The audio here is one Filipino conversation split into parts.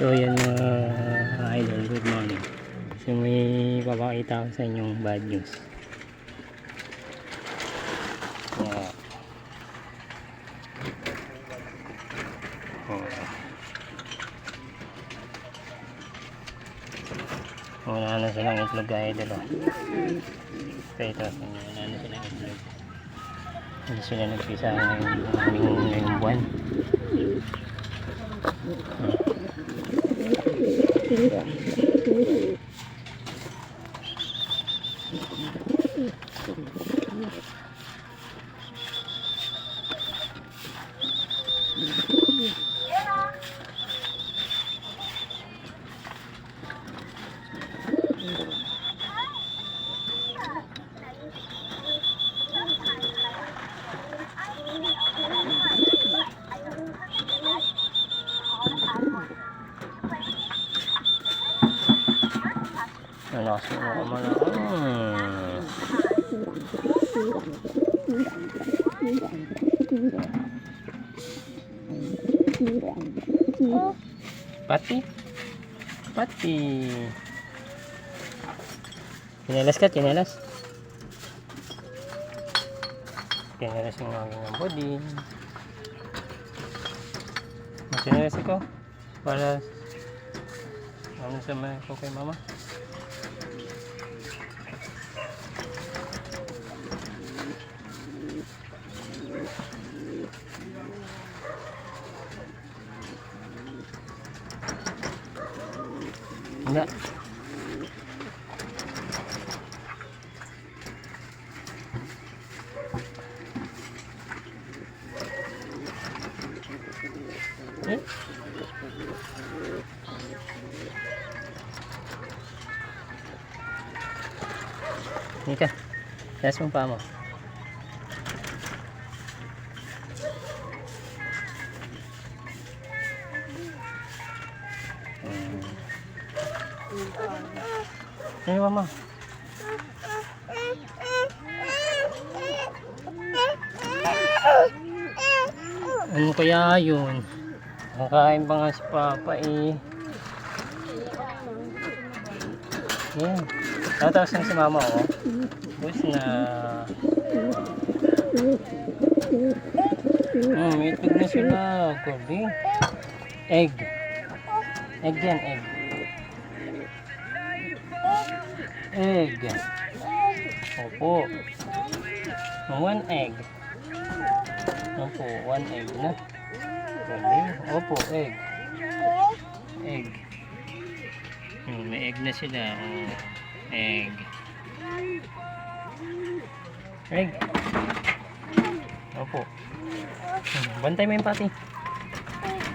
So yan mga idol, good morning. So may papakita ko sa inyong bad news. Yeah. Oh. Wala na silang itlog idol. oh. So ito, wala na silang itlog. Hindi sila nagpisa ngayong, ngayong, ngayong buwan. Thank you. Nalakas mo ako malakas. Pati. Pati. Tinelas ka, tinelas. Tinelas yung aking body. Tinelas ko. Para ano sa mga ko kay mama. Enggak. Eh? Ini ka. Taas mo pa mo. Ini mama. Ano kaya yun? Nakain pa nga si Papa eh. Yan. Natapos na si Mama oh. Bus na. Hmm, may itlog na sila. Gabi. Egg. Egg yan, egg. Egg. Opo. One egg. Opo, one egg na. Opo, egg. Egg. Hmm, may egg na sila. Oh, egg. Egg. Opo. Bantay mo yung pati.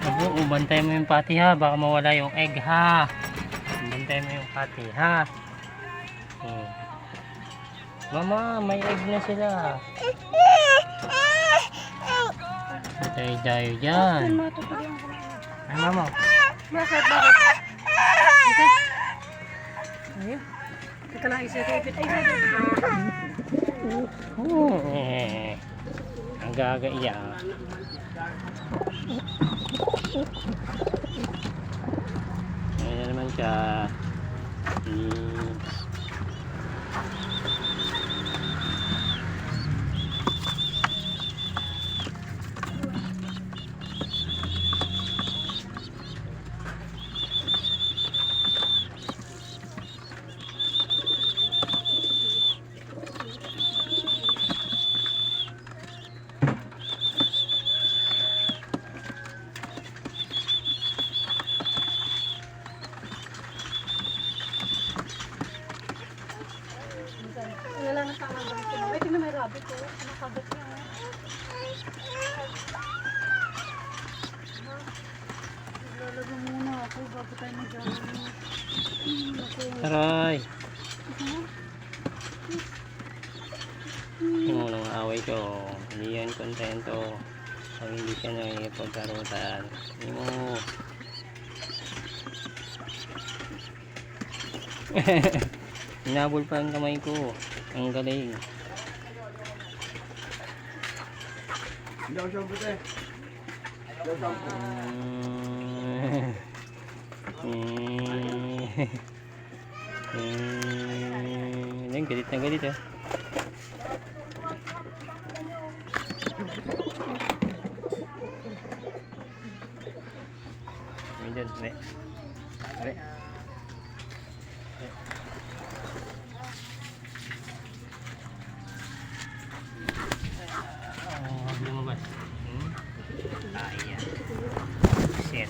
Opo, oh, bantay mo yung pati ha. Baka mawala yung egg ha. Bantay mo yung pati ha. Hmm. Mama, may egg na sila. Bantay tayo dyan. Ay, mama. Bakit? Bakit? Ito. Ayun. Teka lang, isa ipit. Ay, ay, Oh. Ang gagaiya. Ayan na naman siya. Hmm. Rabbit ko. Nakagat niya. Lalago muna ako bago tayo mag-ano. Aray. Yung unang away ko, hindi yan kontento. Pag hindi siya nakikipagkarutan. Hindi mo. Hinabol pa ang kamay ko. Ang galing. Hindi ako siyempre. Mm. Hmm, ayun, galit na galit ah. Be. Lumabas. Hmm? Ayan. Shit.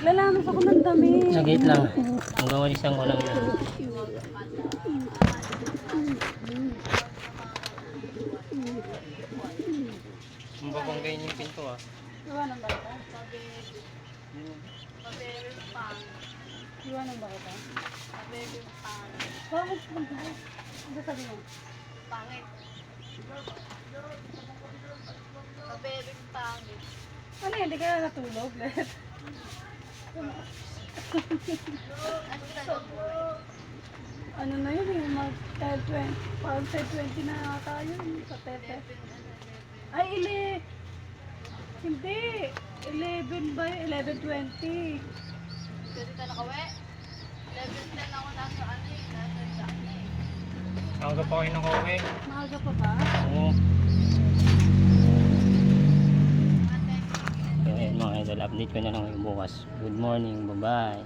Lalamas ako ng dami. Sagit lang. Ang gawalisan ko lang yan. Ang bagong ganyan yung pinto ah. Iwan ng bata. Iwan ng bata. Bakit ba? Ano sabi mo? Pangit. Pabebing pangit. Ano yun? Hindi ka natulog? Ano ano na yun eh? Mag 10, 20. Parang 10, 20 na tayo. eh, Sa tete. Ay, ili. Hindi. 11 ba? 11.20. Kasi ka nakawe. Level 10 ako nasa ano eh. Nasa daan eh. Aga pa kayo nakauwi. Maaga pa ba? Oo. Ayun mga idol, update ko na lang ngayon bukas. Good morning, bye-bye.